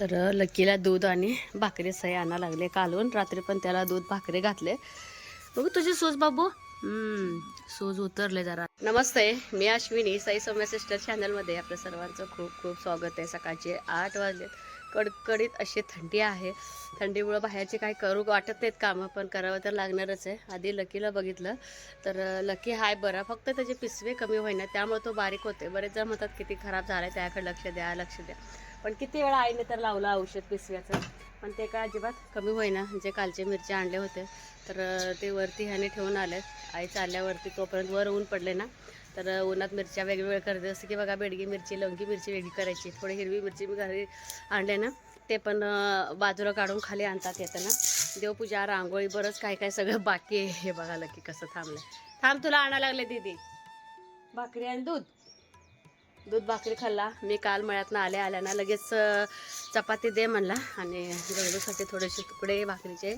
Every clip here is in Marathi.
तर लकीला दूध आणि भाकरी सई आणा लागले कालून. रात्री पण त्याला दूध भाकरी घातले. बघू तुझी सूज बाबू. हम्म, सूज उतरले जरा. नमस्ते मी अश्विनी. साई सौम्य सिस्टर चॅनलमध्ये आपल्या सर्वांचं खूप खूप स्वागत आहे. सकाळचे आठ वाजलेत कडकडीत अशी थंडी आहे. थंडीमुळं बाहेरचे काही करू वाटत नाहीत कामं पण करावं तर लागणारच आहे. आधी लकीला बघितलं. तर लकी हाय बरा. फक्त त्याचे पिसवे कमी होईना त्यामुळे तो बारीक होते बरेच जण म्हणतात किती खराब झालाय त्याकडे लक्ष द्या लक्ष द्या. पण किती वेळा आईने तर लावलं औषध पिसव्याचं? पण ते काय अजिबात कमी होईना. जे कालचे मिरची आणले होते तर ते वरती ह्याने ठेवून आले आई चालल्यावरती तोपर्यंत वर ऊन पडले ना. तर उन्हात मिरच्या वेगवेगळ्या करते. जसं की बघा बेडगी मिरची लवंगी मिरची वेगळी करायची. थोडी हिरवी मिरची मी घरी आणले ना ते पण बाजूला काढून खाली आणतात येताना. देवपूजा रांगोळी बरंच काय काय सगळं बाकी आहे. हे बघा की कसं थांबलं थांब तुला आणायला लागले दीदी. भाकरी आणि दूध. दूध भाकरी खाल्ला. मी काल मळ्यातनं आल्या आल्या ना लगेच चपाती दे म्हणला. आणि गंगूसाठी थोडेसे तुकडे भाकरीचे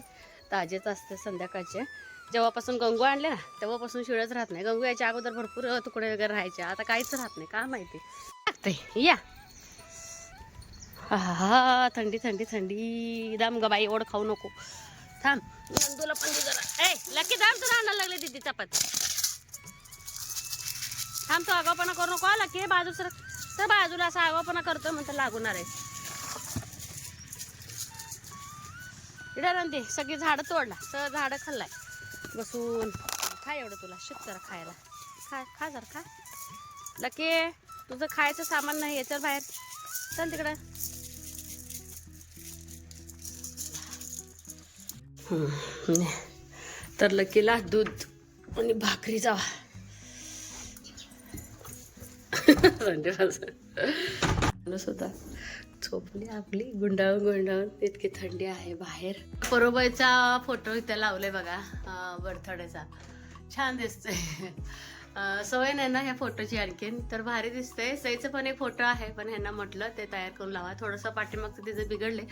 ताजेच असते संध्याकाळचे. जेव्हापासून गंगू आणले ना तेव्हापासून शिळच राहत नाही. गंगू याच्या अगोदर भरपूर तुकडे वगैरे राहायचे. आता काहीच राहत नाही. का माहिती? लागते या. हा हा थंडी थंडी थंडी. दाम ग बाई ओढ खाऊ नको. थांब. नंदूला पण दे जरा. ए लकी दाम तुला आणायला लागले दीदी चपाती. थांब तो आगावपणा करू नको आला की बाजू सर तर बाजूला असा आगावपणा करतो म्हणतो लागणार आहे. इकडे नंदी सगळी झाडं तोडला सगळं झाडं खाल्लाय. बसून खा एवढं तुला शिक जरा खायला. खा खा जरा खा. लके तुझं खायचं सामान नाही आहे चल बाहेर. चल तिकडं. तर लकीला दूध आणि भाकरी जावा. म्हणजे सुद्धा झोपली आपली गुंडाळून गुंडाळून इतकी थंडी आहे बाहेर. परोबाईचा फोटो इथे लावले बघा बर्थडेचा छान दिसतोय. सवय नाही ना ह्या फोटोची आणखीन. तर भारी दिसतंय. सईचं पण एक फोटो आहे पण ह्यांना म्हटलं ते तयार करून लावा. थोडंसं पाठीमागचं तिचं बिघडले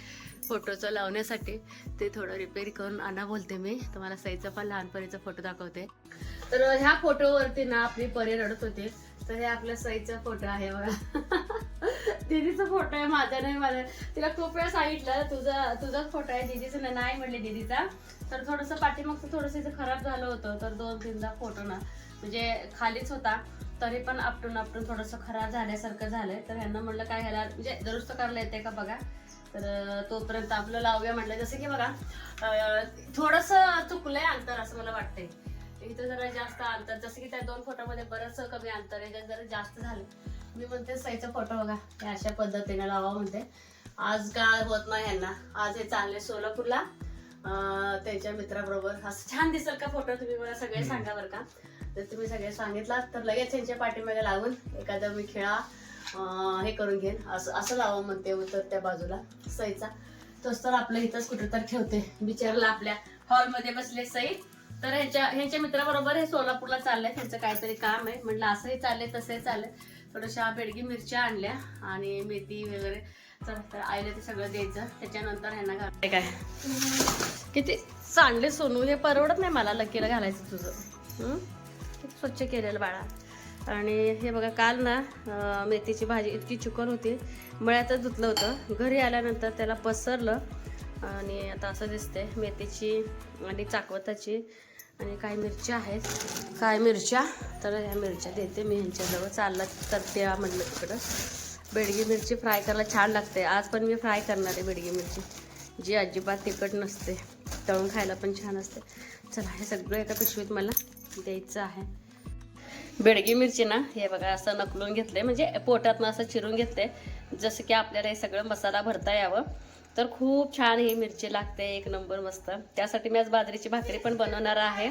फोटोचं लावण्यासाठी ते थोडं रिपेअर करून आणा बोलते मी. तुम्हाला सईचा पण लहानपणीचा फोटो दाखवते. तर ह्या फोटोवरती ना आपली परी रडत होते. तर हे आपल्या सईचा फोटो आहे बघा. दीदीचा फोटो आहे माझा नाही मला तिला खूप वेळा सांगितलं तुझा तुझाच फोटो आहे दिदीचं नाही, नाही म्हणले दीदीचा. तर थोडंसं पाठीमागचं थोडंसं इथं खराब झालं होतं. तर दोन तीनदा फोटो ना म्हणजे खालीच होता तरी पण आपटून आपटून थोडंसं खराब झाल्यासारखं झालंय. तर ह्यांना म्हणलं काय ह्याला म्हणजे दुरुस्त करायला येते का बघा? तर तोपर्यंत आपलं लावूया म्हटलं जसं की बघा थोडंसं चुकलंय अंतर असं मला वाटतंय. इथं जरा जास्त अंतर जसं की त्या दोन फोटोमध्ये बरंच कमी अंतर आहे. जरा जास्त झालं. मी म्हणते सईचा फोटो बघा. हे अशा पद्धतीने लावा म्हणते. आज काय होत नाही ह्यांना. आज हे चालले सोलापूरला. त्यांच्या मित्राबरोबर. असं छान दिसेल का फोटो तुम्ही मला सगळे सांगा बरं का. तर तुम्ही सगळे सांगितलात. तर लगेच त्यांच्या पाठीमागे लावून एखादा मी खेळा हे करून घेईन. असं असं लावा म्हणते उतर त्या बाजूला सईचा. तोच तर आपलं इथंच कुठे तर ठेवते बिचारला आपल्या हॉलमध्ये बसले सई. तर ह्यांच्या ह्यांच्या मित्राबरोबर हे सोलापूरला चाललंय त्यांचं काहीतरी काम आहे. म्हटलं असंही चाललंय तसंही चाललंय. थोड्याशा बेडगी मिरच्या आणल्या आणि मेथी वगैरे. तर आईला ते सगळं द्यायचं. त्याच्यानंतर ह्यांना घालाय काय? किती सांडले सोनू हे परवडत नाही मला लकीला घालायचं तुझं. स्वच्छ केलेलं बाळा. आणि हे बघा काल ना मेथीची भाजी इतकी चिकन होती. मळ्यातच धुतलं होतं. घरी आल्यानंतर त्याला पसरलं आणि आता असं दिसते मेथीची आणि चाकवताची आणि काही मिरच्या आहेत. काय मिरच्या? तर ह्या मिरच्या देते मी ह्यांच्याजवळ. चालला तर त्या म्हटलं तिकडं. बेडगी मिरची फ्राय करायला छान लागते. आज पण मी फ्राय करणार आहे बेडगी मिरची. जी अजिबात तिखट नसते. तळून खायला पण छान असते. चला हे सगळं एका पिशवीत मला द्यायचं आहे. बेडगी मिरची ना हे बघा असं नकलून घेतलंय. म्हणजे पोटातनं असं चिरून घेतलंय. जसं की आपल्याला हे सगळं मसाला भरता यावं. तर खूप छान ही मिरची लागते एक नंबर मस्त. त्यासाठी मी आज बाजरीची भाकरी पण बनवणार आहे.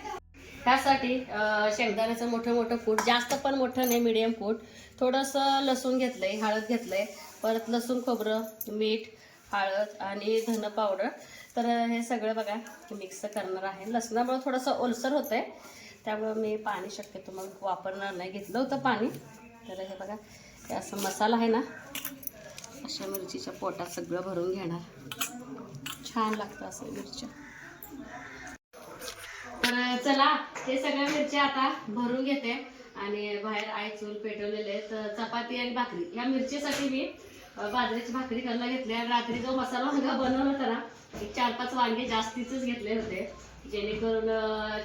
त्यासाठी शेंगदाण्याचं मोठं मोठं फूट जास्त पण मोठं नाही मिडियम फूट थोडंसं लसूण घेतलंय हळद घेतलंय. परत लसूण खोबरं मीठ हळद आणि धन पावडर. तर हे सगळं बघा मिक्स करणार आहे. लसणामुळे थोडंसं ओलसर होतंय. त्यामुळं मी पाणी शक्यतो मग वापरणार नाही. घेतलं होतं पाणी. तर हे बघा हे असं मसाला आहे ना अशा मिरचीच्या पोटात सगळं भरून घेणार. छान लागतं असं मिरच्या. तर चला हे सगळ्या मिरच्या आता भरून घेते. आणि बाहेर आई चूल पेटवलेले तर चपाती आणि भाकरी. या मिरचीसाठी मी बाजरीची भाकरी करायला घेतली. आणि रात्री जो मसाला वांगा बनवला होता ना एक चार पाच वांगे जास्तीच घेतले होते. जेणेकरून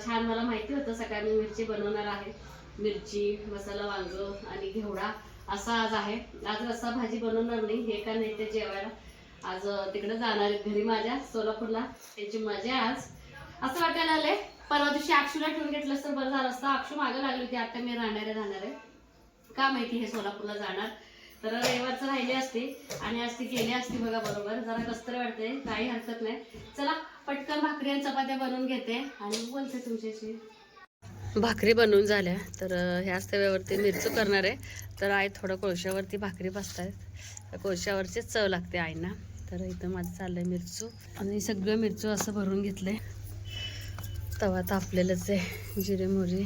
छान मला माहिती होतं सकाळी मी मिरची बनवणार आहे. मिरची मसाला वांग आणि घेवडा असा आज आहे. आज रस्सा भाजी बनवणार नाही हे का नाही ते जेवायला. आज तिकडे जाणार घरी माझ्या सोलापूरला. त्यांची मजा आज. असं वाटायला आलंय. परवा दिवशी अक्षूला ठेवून घेतलं तर बरं झालं असतं. अक्षू मागं लागली होती आता मी राहणार आहे राहणार. आहे का माहिती हे सोलापूरला जाणार? तर रविवारचं राहिले असते आणि आज ती गेली असती बघा बरोबर. जरा कसतरी वाटते काही हरकत नाही. चला पटकन भाकरी आणि चपात्या बनवून घेते आणि बोलते तुमच्याशी. भाकरी बनवून झाल्या. तर ह्याच तव्यावरती मिरचू करणार आहे. तर आई थोडं कोळशावरती भाकरी बसतायत. कोळशावरचीच चव लागते आईना. तर इथं माझं चाललंय मिरचू. आणि सगळं मिरचू असं भरून घेतलंय. तवा तापलेलंच आहे. जिरे मोरी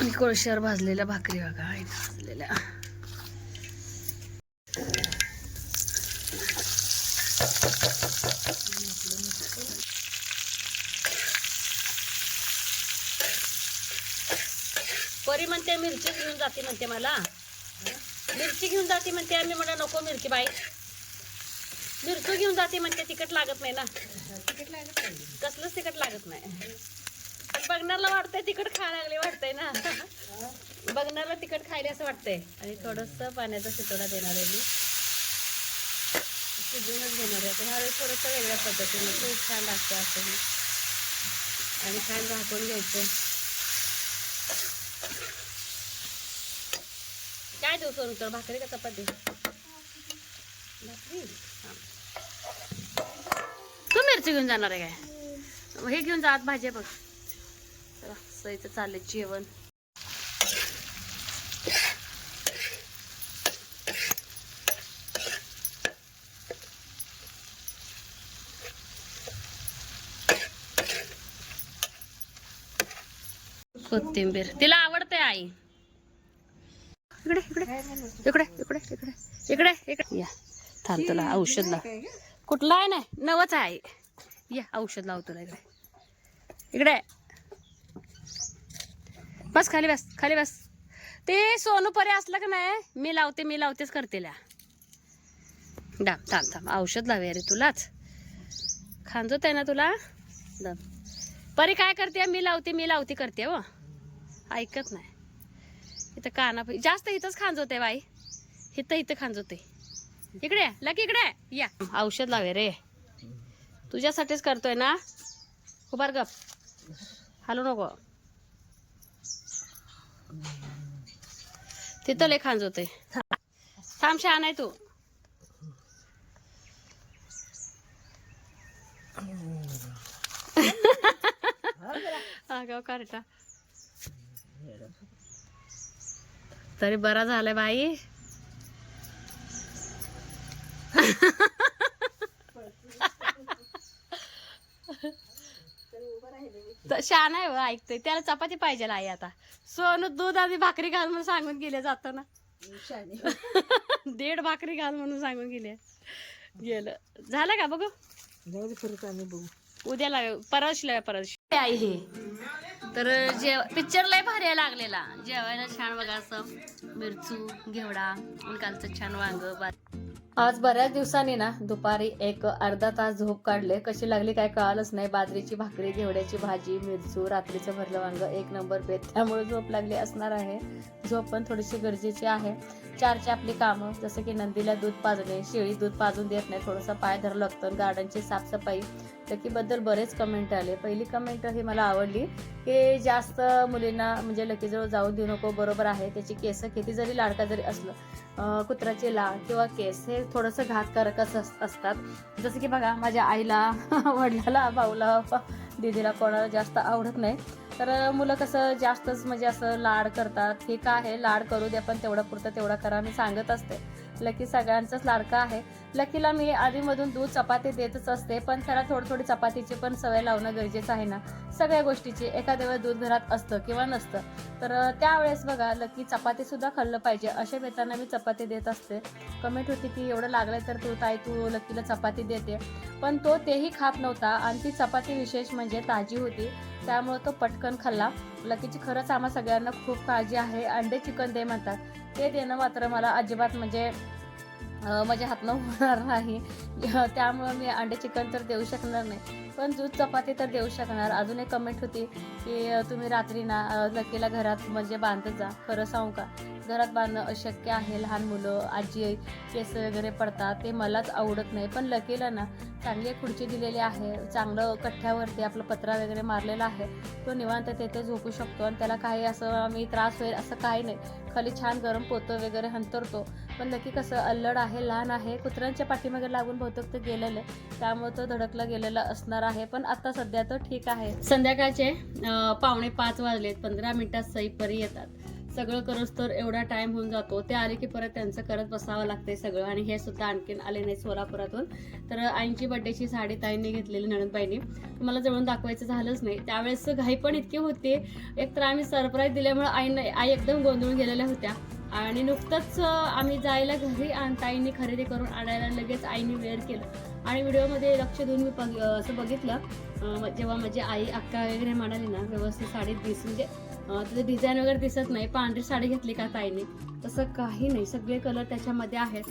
आणि कोळशावर भाजलेल्या भाकरी बघा. आईनं भाजलेल्या परी म्हणते मिरची घेऊन जाते म्हणते मला. मिरची घेऊन जाते म्हणते आम्ही म्हणा नको मिरची बाई. मिरचू घेऊन जाते म्हणते तिखट लागत नाही ना. कसलंच तिखट लागत नाही. बघणारला वाटतंय तिखट खायला लागले वाटतंय ना. बघणारला तिखट खायला असं वाटतंय. आणि थोडस पाण्याचा शितोडा देणार आहे मी. शिजूनच घेणार आहे. ह्यावेळेस थोडंसं वेगळ्या पद्धतीने. खूप छान लागतं असं. आणि छान झाकून घ्यायचं. काय देऊ सोनू? तर भाकरी का चपाती? भाकरी. तू मिरची घेऊन जाणार आहे काय? हे घेऊन जा आत भाजी आहे बघ. चला सईचं चाललंय जेवण. कोथिंबीर. तिला आवडते आई. इकडे इकडे. इकडे इकडे इकडे. इकडे इकडे. या. थांब तुला औषध लाव कुठला आहे नाही नवच आहे. या औषध लाव तुला इकडे. इकडे. बस खाली बस खाली बस. ते सोनू परे असलं का नाही? मी लावते मी लावतेच करते ल्या डाब थांब थांब. औषध लावे अरे तुलाच. खांजोत आहे ना तुला? दाब परी काय करते? मी लावते मी लावते करते हो. ऐकत नाही. इथं काना जास्त इथंच खांजवते बाई. इथं इथं खांजवते इकडे लकी इकडे या. औषध लावे रे. तुझ्यासाठीच करतोय ना? उभार गप. हालू नको. तिथं लय खांजवते थांब शहाण आहे तू. आगाव कार्टा तरी बरा झालाय बाई. शान आहे हो, ऐकतोय. त्याला चपाती पाहिजे आई आता. सोनू दूध आणि भाकरी घाल म्हणून सांगून गेले जाताना. दीड भाकरी घाल म्हणून सांगून गेले. गेलं. झालं का बघू? उद्याला परवाशीला परवाशी. आई हे. तर जेव पिक्चर लय भारी आहे लागलेला. जेवायला छान बघा असं. मिरचू घेवडा कालचं छान वांग आज बऱ्याच दिवसांनी ना दुपारी एक अर्धा तास झोप काढले. कशी लागली काय कळालंच नाही. बाजरीची भाकरी घेवड्याची भाजी मिरचू रात्रीचं भरलं वांग एक नंबर पेत त्यामुळे झोप लागली असणार आहे. झोप पण थोडीशी गरजेची आहे. चारची आपली कामं जसं की नंदीला दूध पाजणे शेळी दूध पाजून देत नाही. थोडंसं पाय धरलं लागतं गार्डनची साफसफाई लकीबद्दल बरेच कमेंट आले. पहिली कमेंट ही मला आवडली की जास्त मुलींना म्हणजे लकीजवळ जाऊन देऊ नको बरोबर आहे त्याची केस किती जरी लाडका जरी असलं कुत्राचे लाळ किंवा केस हे थोडंसं घातकारकच अस- असतात. जसं की बघा माझ्या आईला वडिलाला भाऊला दीदीला कोणाला जास्त आवडत नाही. तर मुलं कसं जास्तच म्हणजे असं लाड करतात ठीक आहे लाड करू द्या पण तेवढं पुरतं तेवढा करा मी सांगत असते. लकी सगळ्यांचाच लाडका आहे. लकीला मी आधीमधून दूध चपाती देतच असते पण त्याला थोडी थोडी चपातीची पण सवय लावणं गरजेचं आहे ना. सगळ्या गोष्टीची एखाद्या वेळेस दूध घरात असतं किंवा नसतं. तर त्यावेळेस बघा लकी चपाती सुद्धा खाल्लं पाहिजे. अशा बेताना मी चपाती देत असते. कमेंट होती की एवढं लागलं तर तू ताई तू लकीला चपाती देते. पण तो तेही खात नव्हता आणि ती चपाती विशेष म्हणजे ताजी होती. त्यामुळे तो पटकन खाल्ला. लकीची खरंच आम्हा सगळ्यांना खूप काळजी आहे. अंडे चिकन दे म्हणतात. ते देणं मात्र मला अजिबात म्हणजे माझ्या हातनं होणार नाही. त्यामुळं मी अंडे चिकन तर देऊ शकणार नाही. पण दूध चपाती तर देऊ शकणार. अजून एक कमेंट होती की तुम्ही रात्री ना अं, लकीला घरात म्हणजे बांधत जा. खरं सांगू का? घरात बांधणं अशक्य आहे. लहान मुलं आजी केस वगैरे पडतात ते मलाच आवडत नाही. पण लकीला ना चांगली खुर्ची दिलेली आहे. चांगलं कठ्ठ्यावरती आपलं पत्रा वगैरे मारलेला आहे. तो निवांत तेथे झोपू शकतो आणि त्याला काही असं आम्ही त्रास होईल असं काही नाही. खाली छान गरम पोतं वगैरे हंतरतो. पण नक्की कसं अल्लड आहे लहान आहे. कुत्र्यांच्या पाठीमागे लागून बहुतेक ते गेलेलं आहे. त्यामुळे तो धडकला गेलेला असणार आहे. पण आता सध्या तो ठीक आहे. संध्याकाळचे पावणे पाच वाजलेत. पंधरा मिनिटात सईपरी येतात. सगळं करत तर एवढा टाइम होऊन जातो. ते आले की परत त्यांचं करत बसावं लागते सगळं. आणि हे सुद्धा आणखीन आले नाही सोलापुरातून. तर आईंची बड्डेची साडी ताईंनी घेतलेली नणंदबाईंनी. मला जवळून दाखवायचं झालंच नाही. त्यावेळेस घाई पण इतकी होती. एक तर आम्ही सरप्राईज दिल्यामुळे आईनं आई एकदम गोंधळून गेलेल्या होत्या. आणि नुकतंच आम्ही जायला घरी आणि ताईंनी खरेदी करून आणायला लगेच आईने वेअर केलं. आणि व्हिडिओमध्ये लक्ष देऊन मी बघ असं बघितलं. जेव्हा माझी आई अक्का वगैरे म्हणाली ना व्यवस्थित साडीत दिस म्हणजे त्याचे डिझाईन वगैरे दिसत नाही. पांढरी साडी घेतली का ताईने? तसं काही नाही. सगळे कलर त्याच्यामध्ये आहेत.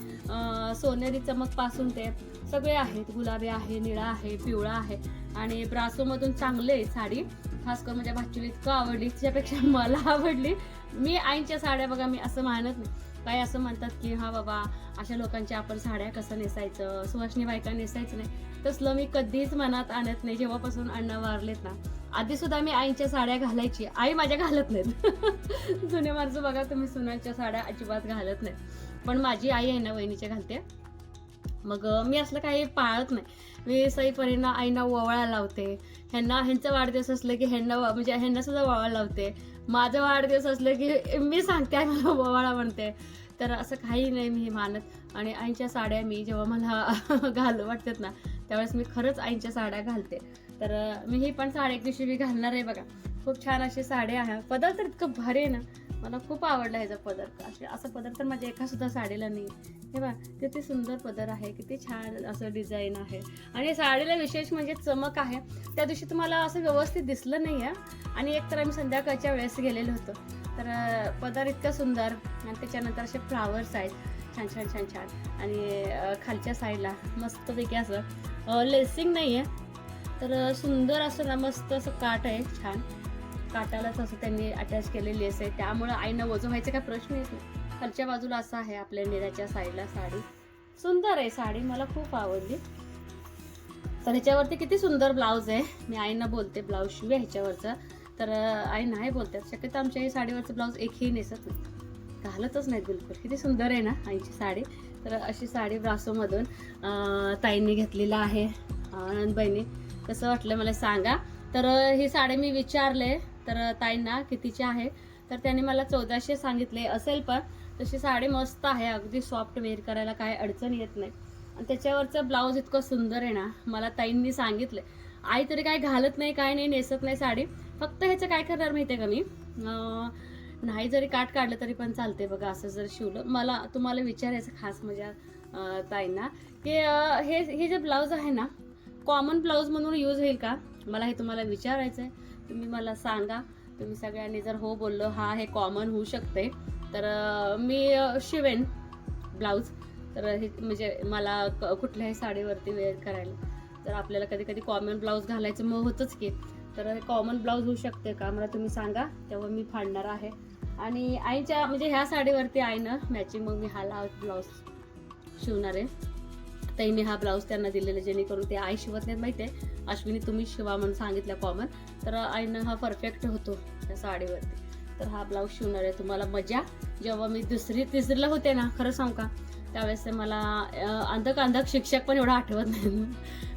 सोनेरी चमकपासून ते सगळे आहेत. गुलाबी आहे निळा आहे पिवळा आहे. आणि ब्रासोमधून चांगले साडी. खास करून माझ्या भाचीला इतकं आवडली. त्याच्यापेक्षा मला आवडली. मी आईच्या साड्या बघा मी असं मानत नाही. काही असं म्हणतात की हा बाबा अशा लोकांच्या आपण साड्या कसं नेसायचं? सुवासनी बायका नेसायचं नाही. तसलं मी कधीच मनात आणत नाही. जेव्हापासून अण्णा वारलेत ना आधी सुद्धा मी आईच्या साड्या घालायची. आई माझ्या घालत नाहीत. जुने माणसं बघा तुम्ही सुनाच्या साड्या अजिबात घालत नाहीत. पण माझी आई आहे ना वहिनीच्या घालते. मग मी असलं काही पाळत नाही. मी सईपरींना आईना ओवाळा लावते. ह्यांना ह्यांचा वाढदिवस असलं की ह्यांना वा- म्हणजे ह्यांना सुद्धा ओवाळा लावते. माझा वाढदिवस असलं की मी सांगते आई मला ओवाळा म्हणते. तर असं काही नाही मी मानत. आणि आईच्या साड्या मी जेव्हा मला घालू वाटतात ना त्यावेळेस मी खरंच आईच्या साड्या घालते. तर मी ही पण साडी एक दिवशी मी घालणार आहे बघा. खूप छान अशी साडी आहे. पदर तर इतकं भारी आहे ना. मला खूप आवडला ह्याचा पदर. असे असं पदर तर माझ्या एका सुद्धा साडीला नाही हे बघा किती सुंदर पदर आहे किती छान असं डिझाईन आहे. आणि साडीला विशेष म्हणजे चमक आहे. त्या दिवशी तुम्हाला असं व्यवस्थित दिसलं नाही आहे. आणि एक तर आम्ही संध्याकाळच्या वेळेस गेलेलो होतो. तर पदर इतकं सुंदर. आणि त्याच्यानंतर असे फ्लावर्स आहेत. छान छान छान छान. आणि खालच्या साईडला मस्तपैकी असं लेसिंग नाही आहे तर सुंदर असं ना मस्त असं काट आहे छान. काटालाच असं त्यांनी अटॅच केलेली असे आहे. त्यामुळं आईनं वजन व्हायचा काय प्रश्न येत नाही. खालच्या बाजूला असं आहे आपल्या निराच्या साईडला साडी. सुंदर आहे साडी मला खूप आवडली. तर ह्याच्यावरती किती सुंदर ब्लाऊज आहे. मी आईना बोलते ब्लाऊज शिवूया ह्याच्यावरचं. तर आई नाही बोलतात. शक्यतो आमच्या साडीवरचं ब्लाऊज एकही नेसत नाही घालतच नाहीत बिलकुल. किती सुंदर आहे ना आईची साडी. तर अशी साडी ब्रासोमधून ताईंनी घेतलेला आहे बहिणी कसं वाटलं मला सांगा. तर ही साडी मी विचारले तर ताईंना कितीची आहे? तर त्यांनी मला चौदाशे सांगितले. असेल पण तशी साडी मस्त आहे. अगदी सॉफ्ट वेअर करायला काय अडचण येत नाही. आणि त्याच्यावरचं ब्लाऊज इतकं सुंदर आहे ना मला ताईंनी सांगितलं. आई तरी काय घालत नाही काय नाही नेसत नाही साडी. फक्त ह्याचं काय करणार माहिती आहे का मी? नाही जरी काट काढलं तरी पण चालते बघा असं जर शिवलं. मला तुम्हाला विचारायचं खास माझ्या ताईंना. की हे हे जे ब्लाऊज आहे ना कॉमन ब्लाऊज म्हणून यूज होईल का? मला हे तुम्हाला विचारायचं आहे तुम्ही मला सांगा. तुम्ही सगळ्यांनी जर हो बोललो हा हे कॉमन होऊ शकते तर मी शिवेन ब्लाऊज तर हे म्हणजे मला क- कुठल्याही साडीवरती वेअर करायला. तर आपल्याला कधी कधी कॉमन ब्लाऊज घालायचं मग होतंच की. तर कॉमन ब्लाऊज होऊ शकते का? मला तुम्ही सांगा. तेव्हा मी फाडणार आहे. आणि आईच्या म्हणजे ह्या साडीवरती आहे ना मॅचिंग मग मी हा ब्लाऊज शिवणार आहे. ताईने हा ब्लाऊज त्यांना दिलेला जेणेकरून ते आई शिवत नाहीत माहिती आहे अश्विनी तुम्ही शिवा म्हणून सांगितलं कॉमन तर आईनं हा परफेक्ट होतो त्या साडीवरती. तर हा ब्लाऊज शिवणार आहे तुम्हाला मजा. जेव्हा मी दुसरी तिसरीला होते ना खरं सांगू का? त्यावेळेस मला अंधक अंधक शिक्षक पण एवढा आठवत नाही.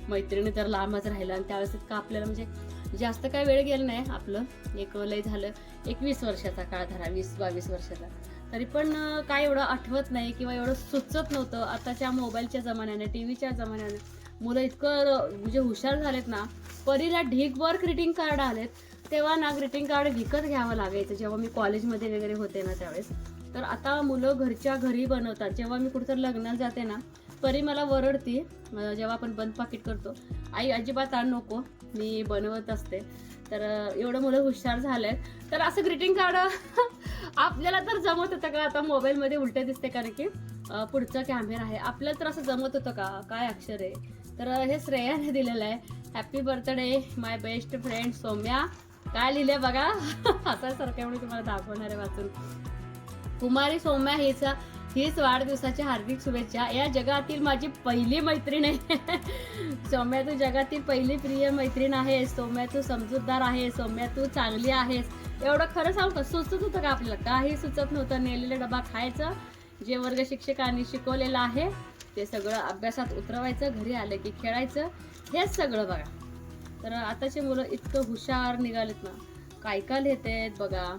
मैत्रिणी तर लांबच राहिलं आणि त्यावेळेस इतकं आपल्याला म्हणजे जास्त काय वेळ गेला नाही आपलं. एक लय झालं एकवीस वर्षाचा काळ धरा वीस बावीस वर्षाचा. तरी पण काय एवढं आठवत नाही किंवा एवढं सुचत नव्हतं आताच्या मोबाईलच्या जमान्याने टी व्हीच्या जमान्याने. मुलं इतकं म्हणजे हुशार झालेत ना परीला ढीकभर ग्रीटिंग कार्ड आलेत तेव्हा ना ग्रीटिंग कार्ड विकत घ्यावं लागायचं. जेव्हा मी कॉलेजमध्ये वगैरे होते ना त्यावेळेस. तर आता मुलं घरच्या घरी बनवतात. जेव्हा मी कुठेतरी लग्नाला जाते ना परी मला वरडती जेव्हा आपण बंद पाकिट करतो आई अजिबात आण नको मी बनवत असते. तर एवढं मुलं हुशार झालंय तर असं ग्रीटिंग कार्ड आपल्याला तर जमत होतं का? आता मोबाईलमध्ये मध्ये दिसते कारण की पुढचा कॅमेरा आहे. आपल्याला तर असं जमत होतं का? काय अक्षर आहे? तर हे श्रेयाने दिलेलं आहे. Happy birthday my best friend Saumya. काय लिहिले बघा? आता सारख्या म्हणून तुम्हाला दाखवणार आहे वाचून. कुमारी सौम्या हिचा हीच वाढदिवसाच्या हार्दिक शुभेच्छा. या जगातील माझी पहिली मैत्रीण आहे. सौम्या तू जगातील पहिली प्रिय मैत्रीण आहेस. सौम्या तू समजूतदार आहेस. सौम्या तू चांगली आहेस. एवढं खरं सांगू का? सुचत होतं का आपल्याला? काही सुचत नव्हतं. नेलेला डबा खायचा जे वर्ग शिक्षकांनी शिकवलेलं आहे ते सगळं अभ्यासात उतरवायचं घरी आलं की खेळायचं हेच सगळं बघा. तर आताची मुलं इतकं हुशार निघालेत ना. काय काय लिहितेत बघा.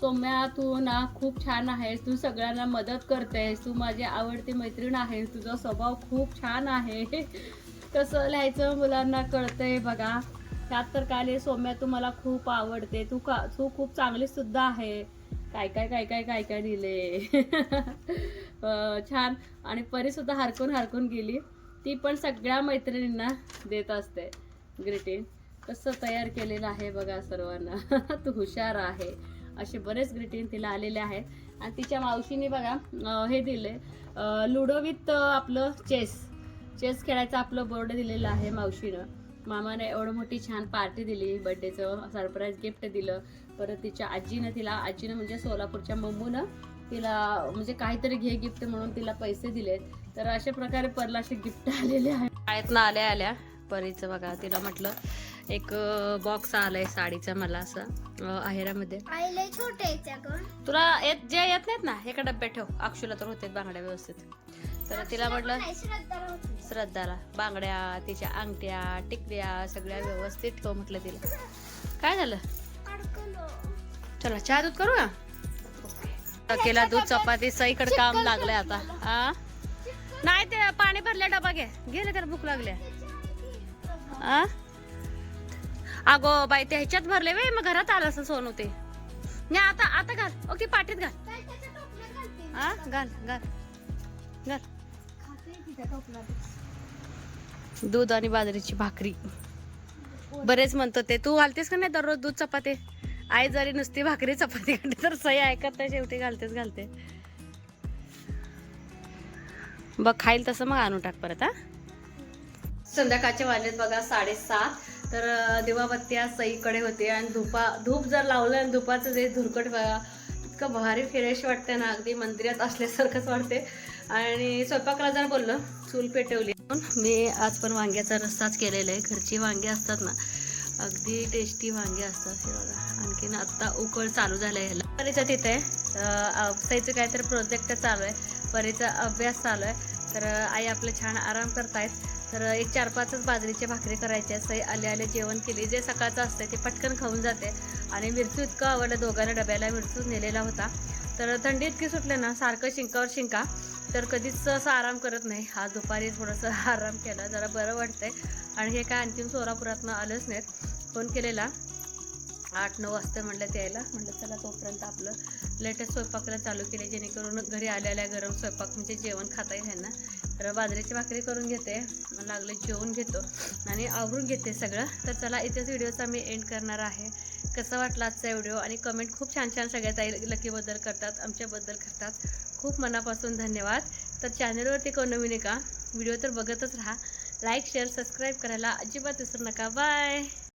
सौम्या तू ना खूप छान आहेस. तू सगळ्यांना मदत करतेस. तू माझी आवडती मैत्रीण आहेस. तुझा स्वभाव खूप छान आहे. कसं लिहायचं मुलांना कळतंय बघा. त्यात तर काय लिहि, सौम्या तू मला खूप आवडते. तू का तू खूप चांगली सुद्धा आहे. काय काय काय काय काय काय लिहिले छान. आणि परी सुद्धा हरकून हरकून गेली. ती पण सगळ्या मैत्रिणींना देत असते. ग्रीटिंग कसं तयार केलेलं आहे बघा सर्वांना. तू हुशार आहे. असे बरेच ग्रीटिंग तिला आलेले आहेत. आणि तिच्या मावशीने बघा हे दिले. लुडो विथ आपलं चेस चेस खेळायचं आपलं बोर्ड दिलेलं आहे मावशीनं. मामाने एवढं मोठी छान पार्टी दिली बड्डेचं सरप्राईज गिफ्ट दिलं. परत तिच्या आजीनं तिला आजीनं म्हणजे सोलापूरच्या मम्मूनं तिला म्हणजे काहीतरी घे गिफ्ट म्हणून तिला पैसे दिलेत. तर अशा प्रकारे परला असे गिफ्ट आलेले आहेत. शाळेतनं आल्या आल्या परीचं बघा तिला म्हटलं एक बॉक्स आलाय साडीचा मला असं आहेरामध्ये. तुला येत जे येत नाहीत ना एका डब्यात ठेव. अक्षुला तर होते बांगड्या व्यवस्थित. तर तिला म्हटलं श्रद्धाला बांगड्या तिच्या अंगठ्या टिकल्या सगळ्या व्यवस्थित ठेव म्हटलं तिला. काय झालं. चला चहा दूध करू का? केला दूध चपाती सईकडे काम लागलंय आता. हा नाही ते पाणी भरल्या डबा घे. गेले तर भूक लागल्या आ? अगो बाई ते ह्याच्यात भरले वे मग घरात आलं असं सोनू ते. नाही आता आता घाल. ओके पाठीत घाल? हा घाल घाल. घाल. दूध आणि बाजरीची भाकरी. बरेच म्हणतो ते. तू घालतेस का नाही दररोज दूध चपाती? आई जरी नुसती भाकरी चपाती घालते तर सई ऐकत नाही शेवटी घालतेच घालते. बघ खाईल तसं मग आणून टाक परत हा. संध्याकाळचे वाजलेत बघा साडेसात. तर अं, दिवाबत्ती आज सईकडे होते आणि धुपा धूप जर लावलं आणि धुपाचं जे धुरकट बघा इतकं भारी फ्रेश वाटतं ना अगदी मंदिरात असल्यासारखंच वाटते आणि स्वयंपाकाला जर बोललं चूल पेटवली मी आज पण वांग्याचा रस्साच केलेला आहे घरची वांगे असतात ना अगदी टेस्टी वांगे असतात हे बघा. आणखीन आत्ता उकळ चालू झालं आहे ह्याला. परीचं तिथे काय काहीतरी प्रोजेक्ट चालू आहे. परीचा अभ्यास चालू आहे. तर आई आपलं छान आराम करतायत. तर एक चार पाचच बाजरीचे भाकरी करायचे असं आले आले जेवण केली. जे सकाळचं असतं ते पटकन खाऊन जाते. आणि मिरचू इतकं आवडलं दोघांना डब्याला मिरचूच नेलेला होता. तर थंडी इतकी सुटले ना सारखं शिंकावर शिंका. तर कधीच असं आराम करत नाही. आज दुपारी थोडंसं आराम केला जरा बरं वाटतंय. आणि हे काय आणखीन सोलापुरातनं आलंच नाहीत. फोन केलेला. आठ नऊ वाजता म्हटलं ते यायला म्हटलं चला तोपर्यंत आपलं लेटेस्ट स्वयंपाकाला चालू केले जेणेकरून घरी आलेल्या गरम स्वयंपाक म्हणजे जेवण खाता येईल ना तर बाजरीची भाकरी करून घेते. लागले जेवून घेतो. आणि आवरून घेते सगळं. तर चला इथेच व्हिडिओचा मी एंड करणार आहे. कसा वाटला आजचा व्हिडिओ? आणि कमेंट खूप छान छान सगळ्या ताई लकीबद्दल करतात आमच्याबद्दल करतात. खूप मनापासून धन्यवाद. तर चॅनलवरती कोण नवीन आहे का? व्हिडिओ तर बघतच राहा. लाईक शेअर सबस्क्राईब करायला अजिबात विसरू नका. बाय